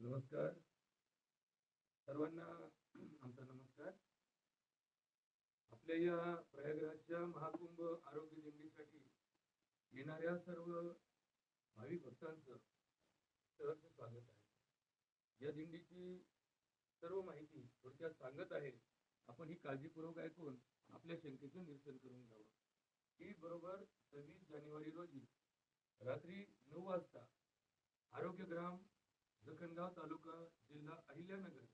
नमस्कार. सर्वांना आमचा नमस्कार. आपल्या या प्रयागराजच्या महाकुंभ आरोग्य दिंडीसाठी येणाऱ्या सर्व भाविक भक्तांचं सहर्ष स्वागत आहे. या दिंडीची सर्व माहिती थोडक्यात सांगत आहे. आपण ही काळजीपूर्वक ऐकून आपल्या शंकेचं निरसन करून घ्यावं. ही बरोबर सव्वीस जानेवारी रोजी रात्री नऊ वाजता आरोग्यग्राम लखनगाव तालुका जिल्हा अहिल्यानगर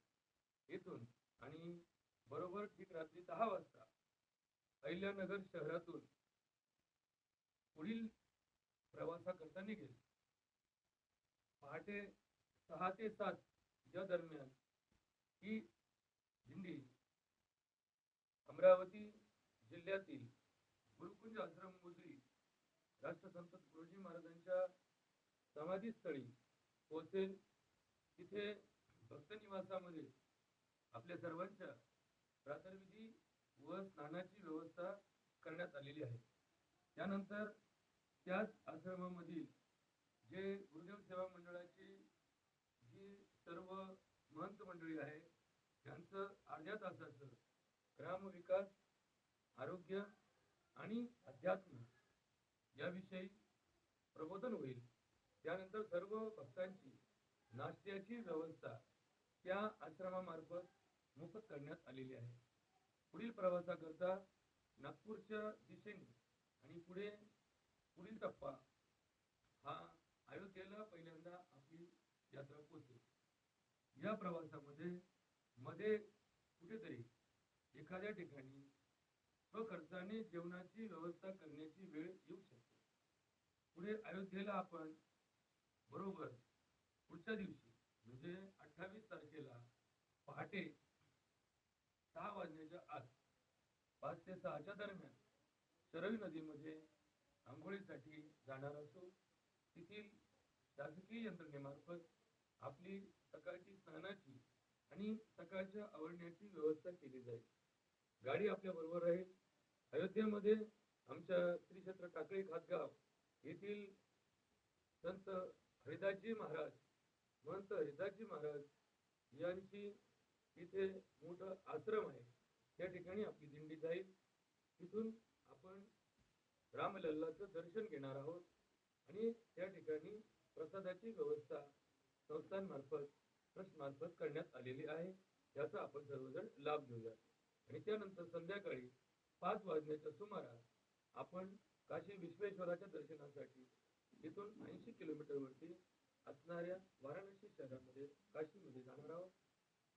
येथून आणि बरोबर ठीक रात्री दहा वाजता अहिल्यानगर शहरातून पुढील प्रवासाकरता निघेल. पहाटे सहा ते सात या दरम्यान ही दिंडी अमरावती जिल्ह्यातील गुरुकुंज आश्रम मुजरी राष्ट्रसंत गुरुजी महाराजांच्या समाधीस्थळी पोहोचेल. तिथे भक्त निवासामध्ये आपल्या सर्वांच्या प्रातर्विधी व स्नानाची व्यवस्था करण्यात आलेली आहे. त्यानंतर त्याच आश्रमामधील जे गुरुदेव सेवा मंडळाची जी सर्व महंत मंडळी आहे त्यांचं अर्ध्या तासाचं ग्रामविकास आरोग्य आणि अध्यात्म याविषयी प्रबोधन होईल. त्यानंतर सर्व भक्तांची नाश्त्याची व्यवस्था त्या आश्रमामार्फत मोफत करण्यात आलेली आहे. पुढील प्रवासाकरता नागपूरच्या दिशेने आणि पुढे पुढील टप्पा हा अयोध्येला पहिल्यांदा आपली यात्रा पोहोचेल. या प्रवासामध्ये मध्ये कुठेतरी एखाद्या ठिकाणी स्वखर्चाने जेवणाची व्यवस्था करण्याची वेळ येऊ शकते. पुढे अयोध्येला आपण बरोबर पुढच्या दिवशी म्हणजे अठ्ठावीस तारखेला पहाटे सहा वाजण्याच्या आत पाच ते सहाच्या दरम्यान शरवी नदीमध्ये आंघोळीसाठी जाणार असो तेथील शासकीय यंत्रणेमार्फत आपली सकाळची स्नानाची आणि सकाळच्या आवडण्याची व्यवस्था केली जाईल. गाडी आपल्या बरोबर राहील अयोध्येमध्ये आमच्या श्री क्षेत्र टाकळी खातगाव येथील संत हरिदासजी महाराज महंत हिदाजी महाराज यांची इथे मोठा आश्रम आहे. त्या ठिकाणी आपली दिंडी जाईल. तिथून आपण रामलल्लाचं दर्शन घेणार आहोत. आणि त्या ठिकाणी प्रसादाची व्यवस्था संस्थांमार्फत ट्रस्टमार्फत करण्यात आलेली आहे. याचा आपण सर्वजण लाभ घेऊया आणि त्यानंतर संध्याकाळी पाच वाजण्याच्या सुमारास आपण काशी विश्वेश्वराच्या दर्शनासाठी तिथून ऐंशी किलोमीटरवरती असणाऱ्या वाराणसी शहरामध्ये काशीमध्ये जाणार आहोत.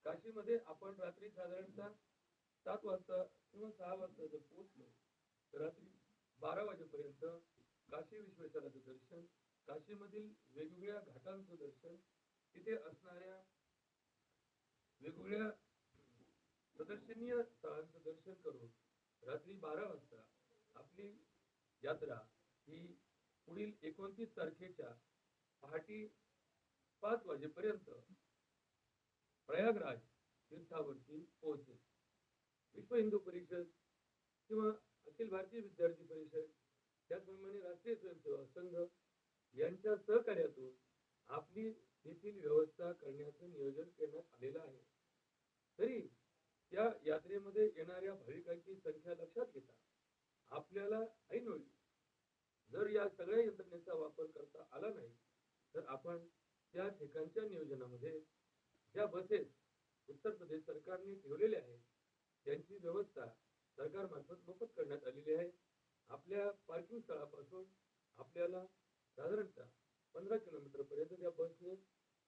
काशीमध्ये आपण रात्री साधारणतः सात वाजता किंवा सहा वाजता जर पोहोचलो तर रात्री बारा वाजेपर्यंत काशी विश्वेश्वराचं दर्शन काशीमधील वेगवेगळ्या घाटांचं दर्शन तिथे असणाऱ्या वेगवेगळ्या प्रदर्शनीय स्थळांचं दर्शन करून रात्री बारा वाजता आपली यात्रा ही पुढील एकोणतीस तारखेच्या पहाटे पाच वाजेपर्यंत प्रयागराज तीर्थावरती पोहोचेल. विश्व हिंदू परिषद किंवा अखिल भारतीय विद्यार्थी परिषद त्याचप्रमाणे राष्ट्रीय स्वयंसेवक संघ यांच्या सहकार्यातून आपली तेथील व्यवस्था करण्याचं नियोजन करण्यात आलेलं आहे. तरी त्या यात्रेमध्ये येणाऱ्या भाविकांची संख्या लक्षात घेता आपल्याला ऐनवेळी जर या सगळ्या यंत्रणेचा वापर करता आला नाही तर आपण त्या ठिकाणच्या नियोजनामध्ये ज्या बसेस उत्तर प्रदेश सरकारने ठेवलेल्या आहेत त्यांची व्यवस्था सरकारमार्फत मोफत करण्यात आलेली आहे. आपल्या पार्किंग स्थळापासून आपल्याला साधारणतः पंधरा किलोमीटर पर्यंत त्या बसने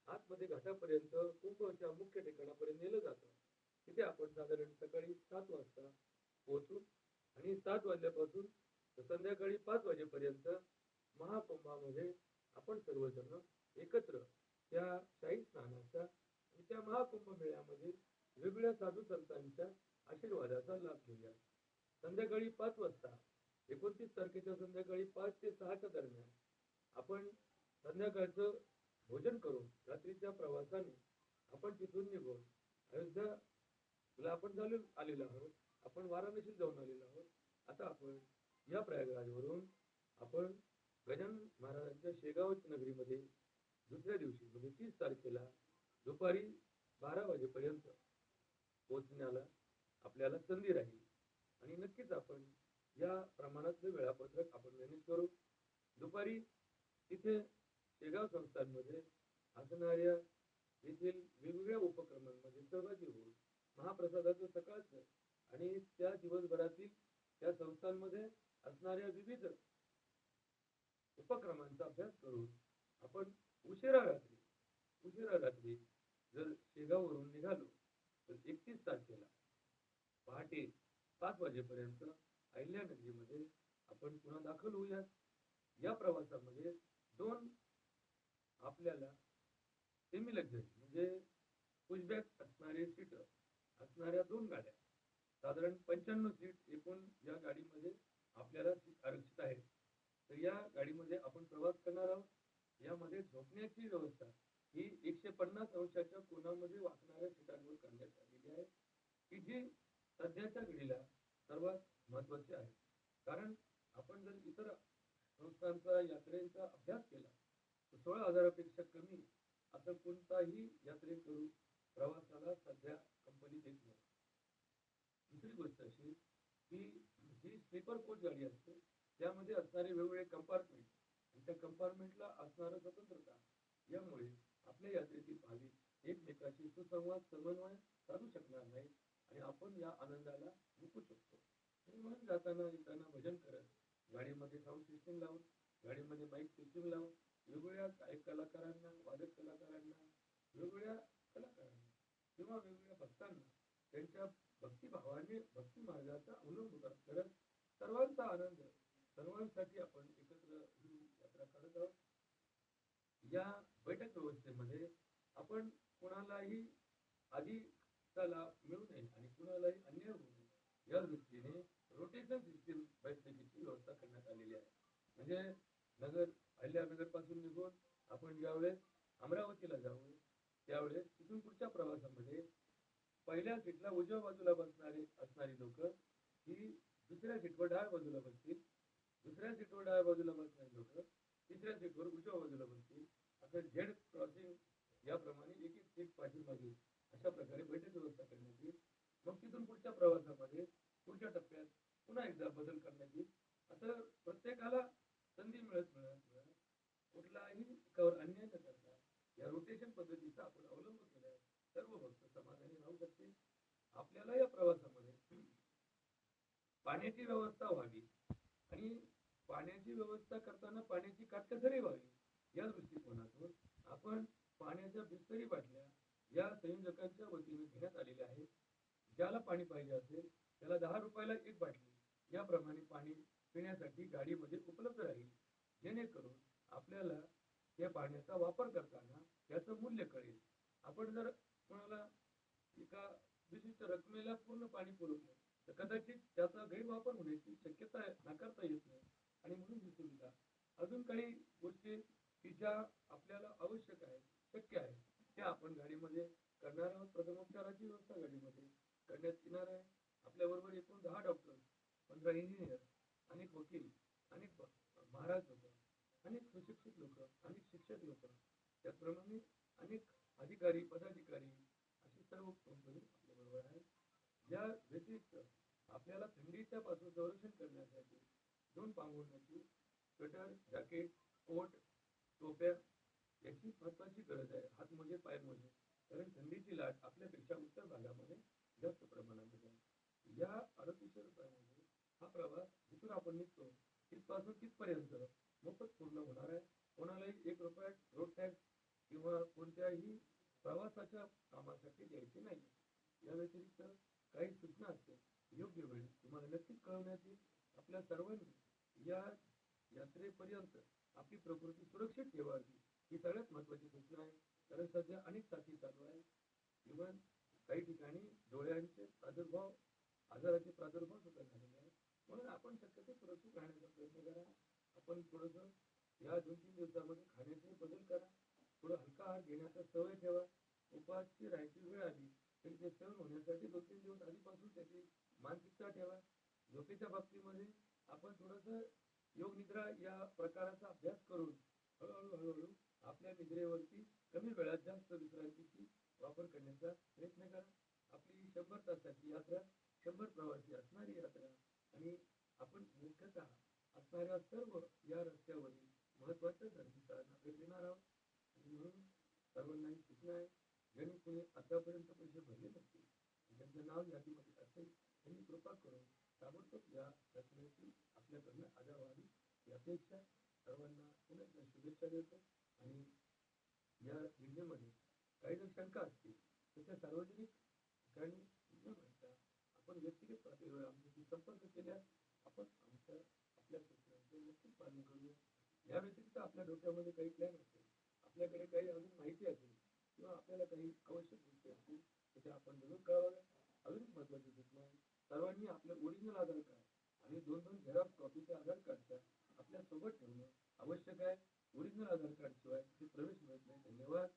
आतमध्ये घाटापर्यंत कुंभच्या मुख्य ठिकाणापर्यंत नेलं जातं. तिथे आपण साधारण सकाळी सात वाजता पोहोचू आणि सात वाजल्यापासून तर संध्याकाळी पाच वाजेपर्यंत महाकुंभामध्ये आपण सर्वजण एकत्र त्या शाही स्नानाच्या आणि त्या महाकुंभ मेळ्यामध्ये वेगवेगळ्या साधू संतांच्या आशीर्वादाचा लाभ घेऊया. संध्याकाळी पाच वाजता एकोणतीस तारखेच्या संध्याकाळी पाच ते सहाच्या दरम्यान आपण संध्याकाळचं भोजन करून रात्रीच्या प्रवासाने आपण तिथून निघून अयोध्या तुला आपण झालो आलेलो आहोत. आपण वाराणसीत जाऊन आलेलो आहोत. आता आपण या प्रयागराजवरून आपण गजानन महाराजांच्या शेगावच नगरीमध्ये दुसऱ्या दिवशी म्हणजे तीस तारखेला दुपारी बारा वाजेपर्यंत पोहोचण्याला आपल्याला संधी राहील. आणि नक्कीच आपण या प्रमाणातलं वेळापत्रक आपण मॅनेज करू. दुपारी तिथे शेगाव संस्थांमध्ये असणाऱ्या येथील वेगवेगळ्या उपक्रमांमध्ये सहभागी होऊन महाप्रसादाचं सकाळचं आणि त्या दिवसभरातील त्या संस्थांमध्ये असणाऱ्या विविध उपक्रमांचा अभ्यास करून आपण उशिरा रात्री उशिरा रात्री जर शेगाववरून निघालो तर एकतीस तारखेला पहाटे पाच वाजेपर्यंत अहिल्या अहिल्यानगरीमध्ये आपण पुन्हा दाखल होऊयात. या प्रवासामध्ये दोन आपल्याला सेमी लक्झरी म्हणजे पुशबॅक असणारे सीट असणाऱ्या दोन गाड्या साधारण पंच्याण्णव सीट एकूण या गाडीमध्ये आपल्याला आरक्षित आहेत. तर या गाडीमध्ये आपण प्रवास करणार आहोत. यामध्ये झोपण्याची व्यवस्था ही एकशे पन्नास अंशाच्या कोणामध्ये वाकणाऱ्या सीटांवर करण्यात आलेली आहे. की जी सध्याच्या घडीला सर्वात महत्वाची आहे. कारण आपण जर इतर संस्थांचा यात्रेचा अभ्यास केला तर सोळा हजारापेक्षा कमी असं कोणताही यात्रेकरू प्रवासाला सध्या कंपनी देत नाही. दुसरी गोष्ट अशी की जी स्लीपर कोच गाडी असते त्यामध्ये असणारे वेगवेगळे कंपार्टमेंट आणि त्या कंपार्टमेंटला असणारं स्वतंत्रता यामुळे आपल्या यात्रेतील भाविक एकमेकाशी सुसंवाद समन्वय साधू शकणार नाही आणि आपण या आनंदाला विकू शकतो. म्हणून जाताना येताना भजन करत गाडीमध्ये साऊंड सिस्टीम लावून गाडीमध्ये माईक सिस्टीम लावून वेगवेगळ्या गायक कलाकारांना वादक कलाकारांना वेगवेगळ्या कलाकारांना किंवा वेगवेगळ्या भक्तांना त्यांच्या भक्तिभावाने भक्ती मार्गाचा अवलंब करत सर्वांचा आनंद सर्वांसाठी आपण एकत्र ही यात्रा करत आहोत. या बैठक व्यवस्थेमध्ये आपण कोणालाही आधीचा लाभ मिळू नये आणि कुणालाही अन्याय होऊ नये या दृष्टीने रोटेशन सिस्टीम बैठकीची व्यवस्था करण्यात आलेली आहे. म्हणजे नगर अहिल्यानगरपासून निघून आपण ज्यावेळेस अमरावतीला जाऊ त्यावेळेस तिथून पुढच्या प्रवासामध्ये पहिल्या सीटला उजव्या बाजूला बसणारे असणारी लोक ही दुसऱ्या सीटवर डाव्या बाजूला बसतील. दुसऱ्या सीटवर डाव्या बाजूला बसणारी लोक. तिसऱ्या सीटवर उजव्या बाजूला बसतील. असं झेड क्रॉसिंग याप्रमाणे एक एक सीट पाठीमागे अशा प्रकारे बैठक व्यवस्था करण्यात येईल मग तिथून पुढच्या प्रवासामध्ये पुढच्या टप्प्यात पुन्हा एकदा बदल करण्यात येईल असं प्रत्येकाला संधी मिळत मिळत मिळत. कुठलाही एकावर अन्याय न करता या रोटेशन पद्धतीचा आपण अवलंब केल्यास सर्व भक्त समाधानी राहू शकते. आपल्याला या प्रवासामध्ये पाण्याची व्यवस्था व्हावी. पाण्याची व्यवस्था करताना पाण्याची काटकसरी व्हावी या दृष्टिकोनातून आपण पाण्याच्या बिस्तरी बाटल्या या संयोजकांच्या वतीने घेण्यात आलेल्या आहेत. ज्याला पाणी पाहिजे असेल त्याला दहा रुपयाला एक बाटली. याप्रमाणे पाणी पिण्यासाठी गाडीमध्ये उपलब्ध राहील. जेणेकरून आपल्याला त्या पाण्याचा वापर करताना त्याचं मूल्य कळेल. आपण जर कोणाला एका विशिष्ट रकमेला पूर्ण पाणी पुरवलं तर कदाचित त्याचा गैरवापर होण्याची शक्यता नाकारता येत नाही. आणि म्हणून ही सुविधा अजून काही गोष्टी की ज्या आपल्याला आवश्यक आहे शक्य आहे त्या आपण गाडीमध्ये करणार आहोत. प्रथमोपचाराची व्यवस्था गाडीमध्ये करण्यात येणार आहे. आपल्याबरोबर एकूण दहा डॉक्टर पंधरा इंजिनियर अनेक वकील अनेक महाराज लोक अनेक सुशिक्षित लोक अनेक शिक्षक लोक त्याचप्रमाणे अनेक अधिकारी पदाधिकारी अशी सर्व कंपनी आपल्याबरोबर आहेत. या व्यतिरिक्त आपल्याला थंडीच्या पासून संरक्षण करण्यासाठी दोन पांघरुणाची स्वेटर म्हणजे जॅकेट कोट टोप्या याची महत्वाची गरज आहे. हात मोजे पाय मोजे. कारण थंडीची लाट आपल्यापेक्षा उत्तर भागामध्ये जास्त प्रमाणामध्ये आहे. या अडतीसशे रुपयामध्ये हा प्रवास जिथून आपण निघतो तिथपासून तिथपर्यंत मोफत पूर्ण होणार आहे. कोणालाही एक रुपया रोड टॅक्स किंवा कोणत्याही प्रवासाच्या कामासाठी द्यायचे नाही या व्यतिरिक्त काही सूचना असतील योग्य वेळी तुम्हाला नक्कीच कळवण्यात येईल. आपल्या सर्वांनी या यात्रेपर्यंत आपली प्रकृती सुरक्षित ठेवावी. ही सगळ्यात महत्वाची सूचना आहे. कारण सध्या अनेक साथी चालू आहे इव्हन काही ठिकाणी डोळ्यांचे प्रादुर्भाव आजाराचे प्रादुर्भाव सुद्धा झालेले आहे म्हणून आपण शक्यतो सुरक्षित राहण्याचा प्रयत्न करा. आपण थोडस या दोन तीन दिवसामध्ये खाण्याचे बदल करा. थोडं हलका आहार घेण्याचा सवय ठेवा. उपासची राहायची वेळ आली तरी ते सहन होण्यासाठी दोन तीन दिवस आधीपासून त्याची मानसिकता ठेवा. झोपेच्या बाबतीमध्ये आपण थोडस योग निद्रा या प्रकाराचा अभ्यास करून हळूहळू हळूहळू आपल्या निद्रेवरती कमी वेळात जास्त विश्रांतीची वापर करण्याचा प्रयत्न करा. आपली शंभर तासाची यात्रा शंभर प्रवासी असणारी यात्रा आणि आपण मुख्यतः असणाऱ्या सर्व या रस्त्यावरील महत्त्वाच्या धर्मस्थळांना भेट देणार आहोत. आणि म्हणून सर्वांनाही सूचना आहे ज्यांनी कोणी आतापर्यंत पैसे भरले नसतील ज्यांचं नाव यादीमध्ये असेल त्यांनी कृपा करून ताबडतोब या यात्रेची आपल्याकडनं आजार व्हावी यापेक्षा अपेक्षा सर्वांना पुन्हा शुभेच्छा देतो. आणि या योजनेमध्ये काही जर शंका असतील तर त्या सार्वजनिक ठिकाणी न म्हणता आपण व्यक्तिगत पातळीवर आमच्याशी संपर्क केल्यास आपण आमच्या आपल्या सूचनांचे नक्कीच पालन करूया. या व्यतिरिक्त आपल्या डोक्यामध्ये काही प्लॅन असेल आपल्याकडे काही अजून माहिती असेल किंवा आपल्याला काही आवश्यक गोष्टी असतील तर त्या आपण जरूर कळवाव्या अजून एक महत्वाची सूचना आहे सर्वांनी आपलं ओरिजिनल आधार कार्ड आणि दोन दोन झेरॉक्स कॉपीच्या आधार कार्डच्या आपल्यासोबत ठेवणं आवश्यक आहे. ओरिजिनल आधार कार्ड शिवाय प्रवेश मिळत नाही. धन्यवाद.